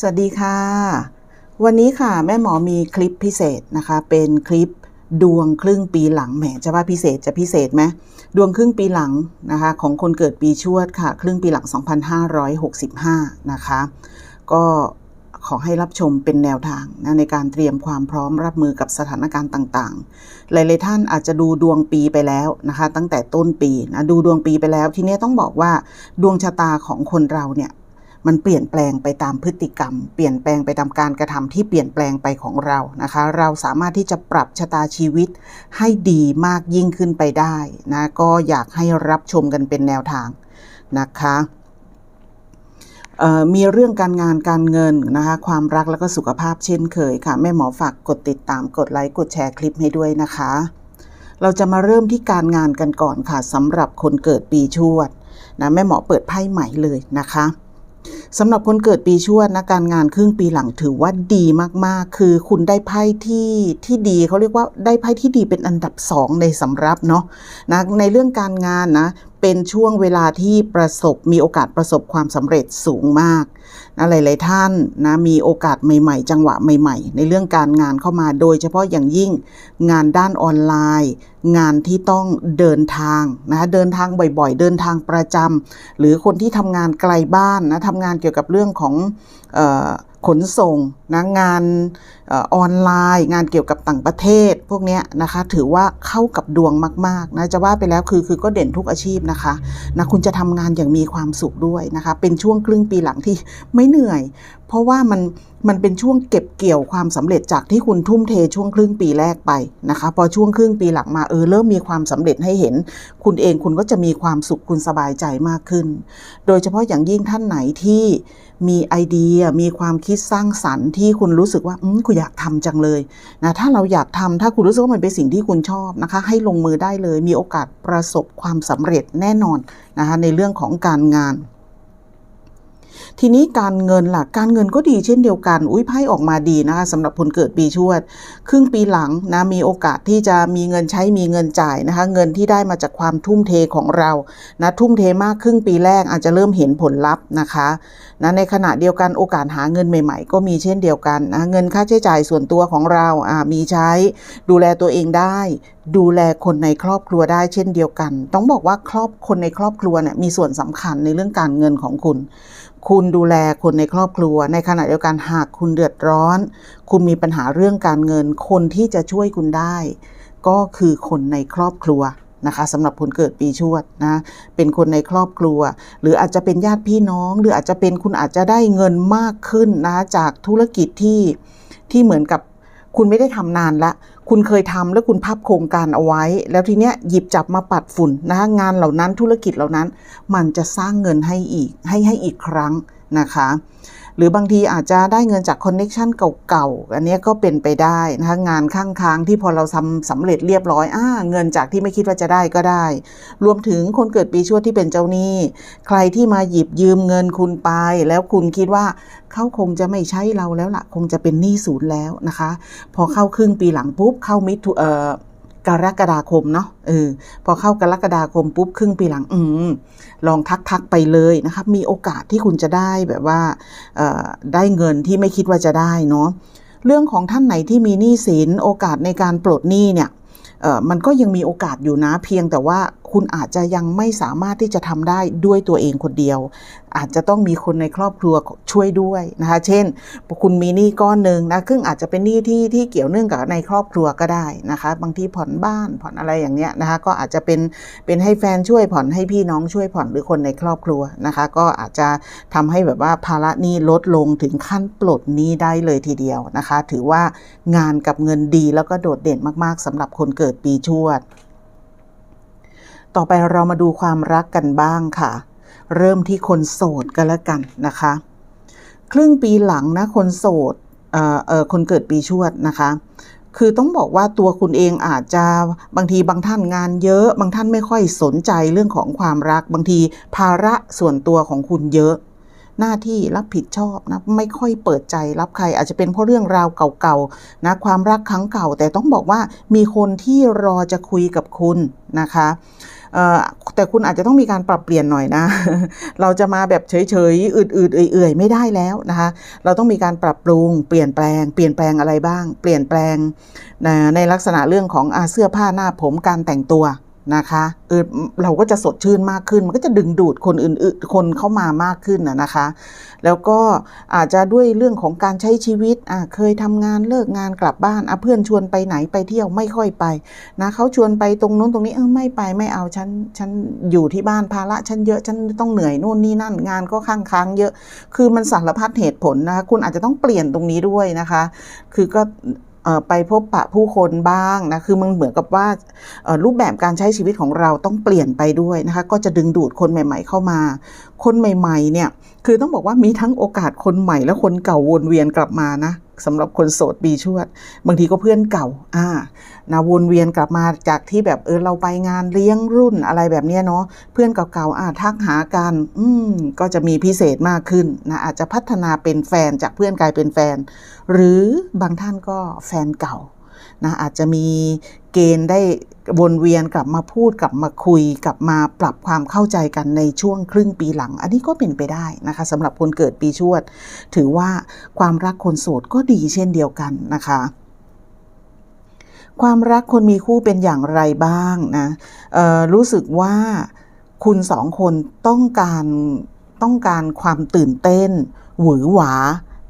สวัสดีค่ะ วันนี้ค่ะ แม่หมอมีคลิปพิเศษนะคะ เป็นคลิปดวงครึ่งปีหลังแหมจะว่าพิเศษจะพิเศษไหมดวงครึ่งปีหลังนะคะ ของคนเกิดปีชวดค่ะ ครึ่งปีหลัง 2565 นะคะ ก็ขอให้รับชมเป็นแนวทางนะในการเตรียมความพร้อมรับมือกับสถานการณ์ต่างๆ หลายๆท่านอาจจะดูดวงปีไปแล้วนะคะ ตั้งแต่ต้นปีนะดูดวงปีไปแล้ว ทีนี้ต้องบอกว่าดวงชะตาของคนเราเนี่ย มันเปลี่ยนแปลงไปตามพฤติกรรม เปลี่ยนแปลงไปตามการกระทำที่เปลี่ยนแปลงไปของเรานะคะ เราสามารถที่จะปรับชะตาชีวิตให้ดีมากยิ่งขึ้นไปได้นะก็อยากให้รับชมกันเป็นแนวทางนะคะมีเรื่องการงานการเงินนะคะความรักแล้วก็สุขภาพเช่นเคยค่ะ แม่หมอฝากกดติดตามกดไลค์กดแชร์คลิปให้ด้วยนะคะ เราจะมาเริ่มที่การงานกันก่อนค่ะสำหรับคนเกิดปีชวดนะแม่หมอเปิดไพ่ใหม่เลยนะคะ สำหรับคนเกิดปีชวดนะการงานครึ่งปีหลังถือว่าดีมากๆ คือคุณได้ไพ่ที่ที่ดีเขาเรียกว่าได้ไพ่ที่ดีเป็นอันดับสองในสำรับเนาะนะในเรื่องการงานนะเป็นช่วงเวลาที่ประสบมีโอกาสประสบความสำเร็จสูงมากนะหลายๆท่านนะมีโอกาสใหม่ ๆ จังหวะใหม่ ๆ ในเรื่องการงานเข้ามาโดยเฉพาะอย่างยิ่งงานด้านออนไลน์ งานที่ต้องเดินทางนะเดินทางบ่อยๆ เดินทางประจำหรือคนที่ทำงานไกลบ้านนะทำงานเกี่ยวกับเรื่องของออขนส่งนะงานออนไลน์ งานเกี่ยวกับต่างประเทศ พวกนี้นะคะถือว่าเข้ากับดวงมากๆนะจะว่าไปแล้วคือคือก็เด่นทุกอาชีพนะคะนะคุณจะทำงานอย่างมีความสุขด้วยนะคะเป็นช่วงครึ่งปีหลังที่ไม่เหนื่อย เพราะว่ามันมันเป็นช่วงเก็บเกี่ยวความสำเร็จจากที่คุณทุ่มเทช่วงครึ่งปีแรกไปนะคะพอช่วงครึ่งปีหลังมาเออเริ่มมีความสำเร็จให้เห็น คุณเองคุณก็จะมีความสุขคุณสบายใจมากขึ้น โดยเฉพาะอย่างยิ่งท่านไหนที่มีไอเดียมีความคิดสร้างสรรค์ที่คุณรู้สึกว่าอืมคุณอยากทำจังเลยนะถ้าเราอยากทำถ้าคุณรู้สึกว่ามันเป็นสิ่งที่คุณชอบนะคะ ให้ลงมือได้เลย มีโอกาสประสบความสำเร็จแน่นอนนะคะในเรื่องของการงาน ทีนี้การเงินล่ะ การเงินก็ดีเช่นเดียวกัน อุ้ยไพ่ออกมาดีนะคะสำหรับคนเกิดปีชวด ครึ่งปีหลังนะมีโอกาสที่จะมีเงินใช้มีเงินจ่ายนะคะ เงินที่ได้มาจากความทุ่มเทของเรานะทุ่มเทมากครึ่งปีแรกอาจจะเริ่มเห็นผลลัพธ์นะคะนะในขณะเดียวกันโอกาสหาเงินใหม่ๆ ก็มีเช่นเดียวกันนะเงินค่าใช้จ่ายส่วนตัวของเราอ่ามีใช้ดูแลตัวเองได้ดูแลคนในครอบครัวได้เช่นเดียวกัน ต้องบอกว่าครอบคนในครอบครัวเนี่ยมีส่วนสำคัญในเรื่องการเงินของคุณ คุณดูแลคนในครอบครัว ในขณะเดียวกันหากคุณเดือดร้อน คุณมีปัญหาเรื่องการเงิน คนที่จะช่วยคุณได้ ก็คือคนในครอบครัวนะคะสำหรับคนเกิดปีชวดนะเป็นคนในครอบครัว หรืออาจจะเป็นญาติพี่น้อง หรืออาจจะเป็นคุณอาจจะได้เงินมากขึ้นนะจากธุรกิจที่ที่เหมือนกับคุณไม่ได้ทำนานละ คุณเคยทำแล้วคุณพับโครงการเอาไว้ แล้วทีเนี้ยหยิบจับมาปัดฝุ่นนะคะงานเหล่านั้นธุรกิจเหล่านั้น มันจะสร้างเงินให้อีกให้ให้อีกครั้งนะคะหรือบางทีอาจจะได้เงินจากคอนเน็ชันเก่าๆ อันนี้ก็เป็นไปได้นะคะงานข้างค้างที่พอเราทำสำเร็จเรียบร้อยอ่าเงินจากที่ไม่คิดว่าจะได้ก็ได้ รวมถึงคนเกิดปีชวดที่เป็นเจ้าหนี้ ใครที่มาหยิบยืมเงินคุณไป แล้วคุณคิดว่าเขาคงจะไม่ใช้เราแล้วล่ะ คงจะเป็นหนี้ศูนย์แล้วนะคะ พอเข้าครึ่งปีหลังปุ๊บเข้ามิถุเอ่อกรกฎาคมเนาะเออพอเข้ากรกฎาคมปุ๊บครึ่งปีหลังอืมลองทักทักไปเลยนะครับมีโอกาสที่คุณจะได้แบบว่าเอ่อได้เงินที่ไม่คิดว่าจะได้เนาะเรื่องของท่านไหนที่มีหนี้สินโอกาสในการปลดหนี้เนี่ยเอ่อมันก็ยังมีโอกาสอยู่นะเพียงแต่ว่าคุณอาจจะยังไม่สามารถที่จะทำได้ด้วยตัวเองคนเดียว อาจจะต้องมีคนในครอบครัวช่วยด้วยนะคะ เช่น คุณมีหนี้ก้อนหนึ่งนะซึ่งอาจจะเป็นหนี้ที่ที่เกี่ยวเนื่องกับในครอบครัวก็ได้นะคะ บางทีผ่อนบ้านผ่อนอะไรอย่างเนี้ยนะคะ ก็อาจจะเป็นเป็นให้แฟนช่วยผ่อนให้พี่น้องช่วยผ่อนหรือคนในครอบครัวนะคะ ก็อาจจะทำให้แบบว่าภาระหนี้ลดลงถึงขั้นปลดหนี้ได้เลยทีเดียวนะคะ ถือว่างานกับเงินดีแล้วก็โดดเด่นมากๆสำหรับคนเกิดปีชวด ต่อไปเรามาดูความรักกันบ้างค่ะ เริ่มที่คนโสดกันล้วกันนะคะ ครึ่งปีหลังนะคนโสดเอ่อเอ่อคนเกิดปีชวดนะคะ คือต้องบอกว่าตัวคุณเองอาจจะบางทีบางท่านงานเยอะ บางท่านไม่ค่อยสนใจเรื่องของความรัก บางทีภาระส่วนตัวของคุณเยอะ หน้าที่รับผิดชอบนะไม่ค่อยเปิดใจรับใคร อาจจะเป็นเพราะเรื่องราวเก่าๆนะความรักครั้งเก่า แต่ต้องบอกว่ามีคนที่รอจะคุยกับคุณนะคะ แต่คุณอาจจะต้องมีการปรับเปลี่ยนหน่อยนะ เราจะมาแบบเฉยๆอืดๆเอื่อยๆ ไม่ได้แล้วนะคะ เราต้องมีการปรับปรุง เปลี่ยนแปลง เปลี่ยนแปลงอะไรบ้าง เปลี่ยนแปลงในลักษณะเรื่องของอเสื้อผ้าหน้าผมการแต่งตัว นะคะเออเราก็จะสดชื่นมากขึ้น มันก็จะดึงดูดคนอื่นๆคนเข้ามามากขึ้นนะคะ แล้วก็อาจจะด้วยเรื่องของการใช้ชีวิตอะเคยทำงานเลิกงานกลับบ้านอะเพื่อนชวนไปไหนไปเที่ยวไม่ค่อยไปนะเขาชวนไปตรงนู้นตรงนี้เออไม่ไปไม่เอาฉันฉันอยู่ที่บ้านภาระฉันเยอะฉันต้องเหนื่อยนู่นนี่นั่นงานก็ค้างค้างเยอะ คือมันสารพัดเหตุผลนะคะคุณอาจจะต้องเปลี่ยนตรงนี้ด้วยนะคะ คือก็ ไปพบปะผู้คนบ้างนะคือมันเหมือนกับว่ารูปแบบการใช้ชีวิตของเราต้องเปลี่ยนไปด้วยนะคะก็จะดึงดูดคนใหม่ ๆ เข้ามา คนใหม่ๆเนี่ยคือต้องบอกว่ามีทั้งโอกาสคนใหม่และคนเก่าวนเวียนกลับมานะ สำหรับคนโสดปีชวด บางทีก็เพื่อนเก่า อ่านะวนเวียนกลับมาจากที่แบบเออเราไปงานเลี้ยงรุ่นอะไรแบบเนี้ยเนาะเพื่อนเก่าๆอ่าทักหากันอืมก็จะมีพิเศษมากขึ้นนะอาจจะพัฒนาเป็นแฟนจากเพื่อนกลายเป็นแฟน หรือบางท่านก็แฟนเก่า นะอาจจะมีเกณฑ์ได้วนเวียนกลับมาพูดกลับมาคุย กลับมาปรับความเข้าใจกันในช่วงครึ่งปีหลัง อันนี้ก็เป็นไปได้นะคะสำหรับคนเกิดปีชวด ถือว่าความรักคนโสดก็ดีเช่นเดียวกันนะคะความรักคนมีคู่เป็นอย่างไรบ้างนะรู้สึกว่าคุณสองคนต้องการต้องการความตื่นเต้น หวือหวา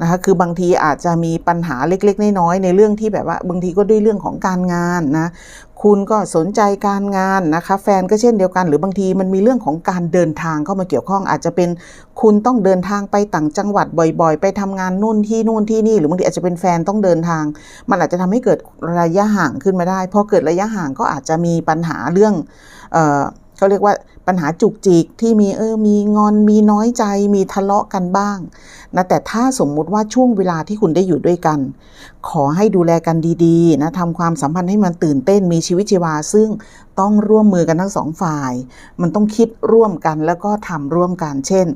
นะคะคือบางทีอาจจะมีปัญหาเล็กๆน้อยๆในเรื่องที่แบบว่า บางทีก็ด้วยเรื่องของการงานนะคุณก็สนใจการงานนะคะ แฟนก็เช่นเดียวกัน หรือบางทีมันมีเรื่องของการเดินทางเข้ามาเกี่ยวข้อง อาจจะเป็นคุณต้องเดินทางไปต่างจังหวัดบ่อยๆ ไปทำงานนู่นที่นู่นที่นี่หรือบางทีอาจจะเป็นแฟนต้องเดินทาง มันอาจจะทำให้เกิดระยะห่างขึ้นมาได้พอเกิดระยะห่างก็อาจจะมีปัญหาเรื่องเออเขาเรียกว่า ปัญหาจุกจิกที่มีเออมีงอนมีน้อยใจ มีทะเลาะกันบ้างนะแต่ถ้าสมมุติว่าช่วงเวลาที่คุณได้อยู่ด้วยกัน ขอให้ดูแลกันดีๆนะทำความสัมพันธ์ให้มันตื่นเต้นมีชีวิตชีวา ซึ่งต้องร่วมมือกันทั้งสองฝ่าย มันต้องคิดร่วมกันแล้วก็ทำร่วมกัน เช่น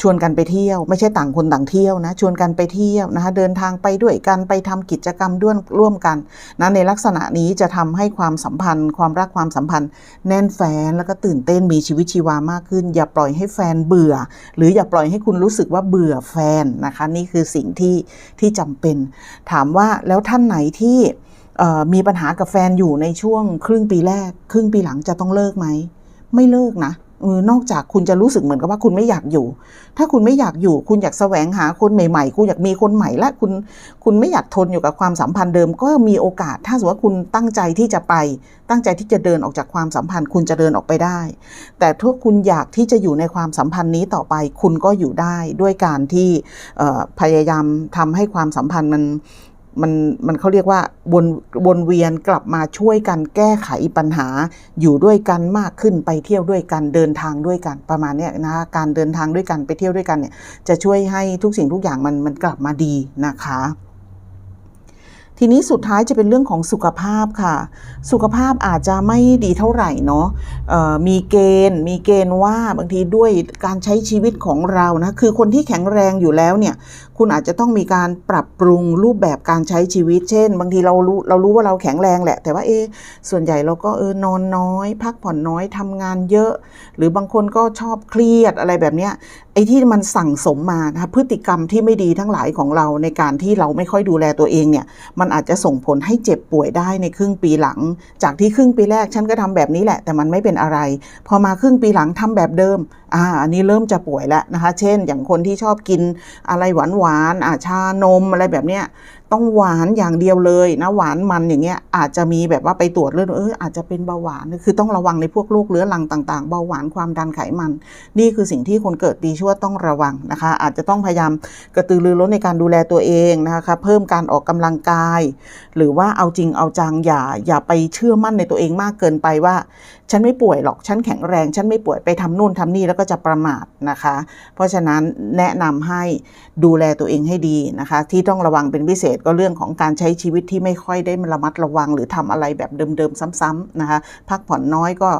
ชวนกันไปเที่ยว ไม่ใช่ต่างคนต่างเที่ยวนะชวนกันไปเที่ยวนะคะเดินทางไปด้วยกันไปทำกิจกรรมด้วยร่วมกันนะในลักษณะนี้จะทำให้ความสัมพันธ์ ความรักความสัมพันธ์ แน่นแฟนแล้วก็ตื่นเต้นมีชีวิตวิชีวามากขึ้น อย่าปล่อยให้แฟนเบื่อ หรืออย่าปล่อยให้คุณรู้สึกว่าเบื่อแฟนนะคะ นี่คือสิ่งที่ที่จำเป็น ถามว่าแล้วท่านไหนที่มีปัญหากับแฟนอยู่ในช่วงครึ่งปีแรก ครึ่งปีหลังจะต้องเลิกไหม ไม่เลิกนะ นอกจากคุณจะรู้สึกเหมือนกับว่าคุณไม่อยากอยู่ ถ้าคุณไม่อยากอยู่ คุณอยากแสวงหาคนใหม่ๆ คุณอยากมีคนใหม่และคุณคุณไม่อยากทนอยู่กับความสัมพันธ์เดิม ก็มีโอกาส ถ้าสมมติว่าคุณตั้งใจที่จะไป ตั้งใจที่จะเดินออกจากความสัมพันธ์ คุณจะเดินออกไปได้ แต่ถ้าคุณอยากที่จะอยู่ในความสัมพันธ์นี้ต่อไป คุณก็อยู่ได้ด้วยการที่พยายามทำให้ความสัมพันธ์มัน มันมันเขาเรียกว่าวนวนเวียนกลับมาช่วยกันแก้ไขปัญหา อยู่ด้วยกันมากขึ้นไปเที่ยวด้วยกันเดินทางด้วยกันประมาณนี้นะคะการเดินทางด้วยกันไปเที่ยวด้วยกันเนี่ยจะช่วยให้ทุกสิ่งทุกอย่างมันมันกลับมาดีนะคะ ทีนี้สุดท้ายจะเป็นเรื่องของสุขภาพค่ะ สุขภาพอาจจะไม่ดีเท่าไหร่เนาะมีเกณฑ์ มีเกณฑ์ว่าบางทีด้วยการใช้ชีวิตของเรานะคือคนที่แข็งแรงอยู่แล้วเนี่ยคุณอาจจะต้องมีการปรับปรุงรูปแบบการใช้ชีวิต เช่น บางทีเรารู้เรารู้ว่าเราแข็งแรงแหละ แต่ว่าเอะส่วนใหญ่เราก็เออนอนน้อย พักผ่อนน้อยทำงานเยอะ หรือบางคนก็ชอบเครียดอะไรแบบเนี้ย อ้ที่มันสั่งสมมานะคะพฤติกรรมที่ไม่ดีทั้งหลายของเราในการที่เราไม่ค่อยดูแลตัวเองเนี่ย มันอาจจะส่งผลให้เจ็บป่วยได้ในครึ่งปีหลัง จากที่ครึ่งปีแรกฉันก็ทำแบบนี้แหละ แต่มันไม่เป็นอะไร พอมาครึ่งปีหลังทำแบบเดิมอ่าอันนี้เริ่มจะป่วยแล้วนะคะ เช่น อย่างคนที่ชอบกินอะไรหวานหวานๆอ่าชานมอะไรแบบเนี้ย ต้องหวานอย่างเดียวเลยนะหวานมันอย่างเงี้ยอาจจะมีแบบว่าไปตรวจเลือดเอออาจจะเป็นเบาหวานคือต้องระวังในพวกโรคเรื้อรังต่าง ๆ เบาหวานความดันไขมัน นี่คือสิ่งที่คนเกิดปีชวดต้องระวังนะคะ อาจจะต้องพยายามกระตือรือร้นในการดูแลตัวเองนะคะเพิ่มการออกกำลังกาย หรือว่าเอาจริงเอาจังอย่าอย่าไปเชื่อมั่นในตัวเองมากเกินไปว่า ฉันไม่ป่วยหรอกฉันแข็งแรง ฉันไม่ป่วยไปทำนู่นทำนี่แล้วก็จะประมาทนะคะ เพราะฉะนั้นแนะนำให้ดูแลตัวเองให้ดีนะคะ ที่ต้องระวังเป็นพิเศษษก็เรื่องของการใช้ชีวิตที่ไม่ค่อยได้ระมัดระวัง หรือทำอะไรแบบเดิมๆซ้ำๆนะคะพักผ่อนน้อยก็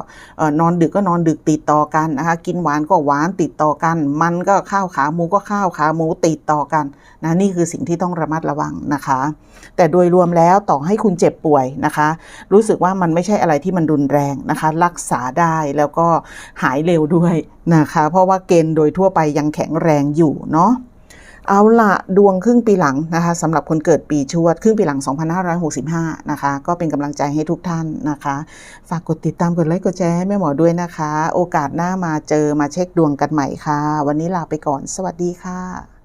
นอนดึกก็นอนดึกติดต่อกันนะคะกินหวานก็หวานติดต่อกัน มันก็ข้าวขาหมูก็ข้าวขาหมูติดต่อกันนะนี่คือสิ่งที่ต้องระมัดระวังนะคะ แต่โดยรวมแล้วต่อให้คุณเจ็บป่วยนะคะ รู้สึกว่ามันไม่ใช่อะไรที่มันรุนแรงนะคะ รักษาได้แล้วก็หายเร็วด้วยนะคะ เพราะว่าเกณฑ์โดยทั่วไปยังแข็งแรงอยู่เนาะ เอาละดวงครึ่งปีหลังนะคะสำหรับคนเกิดปีชวดครึ่งปีหลัง 2565 นะคะ ก็เป็นกำลังใจให้ทุกท่านนะคะ ฝากกดติดตามกดไลค์กดแชร์ให้แม่หมอด้วยนะคะ โอกาสหน้ามาเจอมาเช็คดวงกันใหม่ค่ะ วันนี้ลาไปก่อน สวัสดีค่ะ